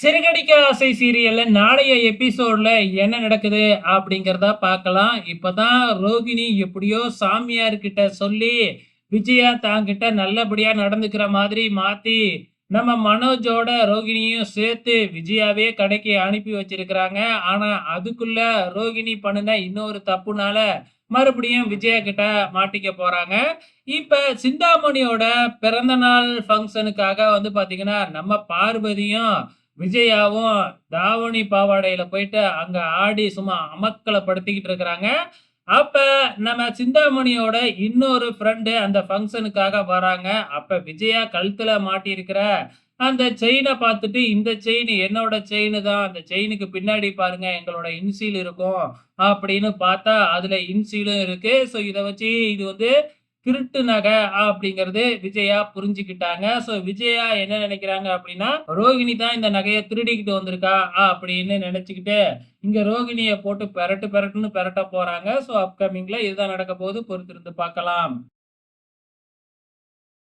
சிறுகடிக்க ஆசை சீரியல்ல நாளைய எபிசோட்ல என்ன நடக்குது அப்படிங்கிறத பார்க்கலாம். இப்பதான் ரோகிணி எப்படியோ சாமியார் கிட்ட சொல்லி விஜயா தாங்கிட்ட நல்லபடியா நடந்துக்கிற மாதிரி மாத்தி நம்ம மனோஜோட ரோகிணியும் சேர்த்து விஜயாவே கடைக்கு அனுப்பி வச்சிருக்கிறாங்க. ஆனா அதுக்குள்ள ரோகிணி பண்ணுன இன்னொரு தப்புனால மறுபடியும் விஜயா கிட்ட மாட்டிக்க போறாங்க. இப்ப சிந்தாமணியோட பிறந்த நாள் ஃபங்க்ஷனுக்காக வந்து பாத்தீங்கன்னா நம்ம பார்வதியும் விஜயாவும் தாவணி பாவாடையில போயிட்டு அங்க ஆடி சும்மா அமக்கலப்படுத்திக்கிட்டு இருக்கிறாங்க. அப்ப நம்ம சிந்தாமணியோட இன்னொரு ஃப்ரெண்டு அந்த ஃபங்க்ஷனுக்காக வராங்க. அப்ப விஜயா கழுத்துல மாட்டியிருக்கிற அந்த செயினை பார்த்துட்டு இந்த செயின் என்னோட செயின் தான். அந்த செயினுக்கு பின்னாடி பாருங்க எங்களோட இன்சீல் இருக்கும். அப்படின்னு பார்த்தா அதுல இன்சீலும் இருக்கு. ஸோ இதை வச்சு இது வந்து திருட்டு நகை அப்படிங்கிறது விஜயா புரிஞ்சுக்கிட்டாங்க. ஸோ விஜயா என்ன நினைக்கிறாங்க அப்படின்னா ரோகிணி தான் இந்த நகையை திருடிக்கிட்டு வந்திருக்கா அப்படின்னு நினைச்சுக்கிட்டு இங்க ரோகிணியை போட்டு பெரட்டு பெரட்டுன்னு பெரட்ட போறாங்க. ஸோ அப்கமிங்ல இதுதான் நடக்க போகுது. பொறுத்திருந்து பார்க்கலாம்.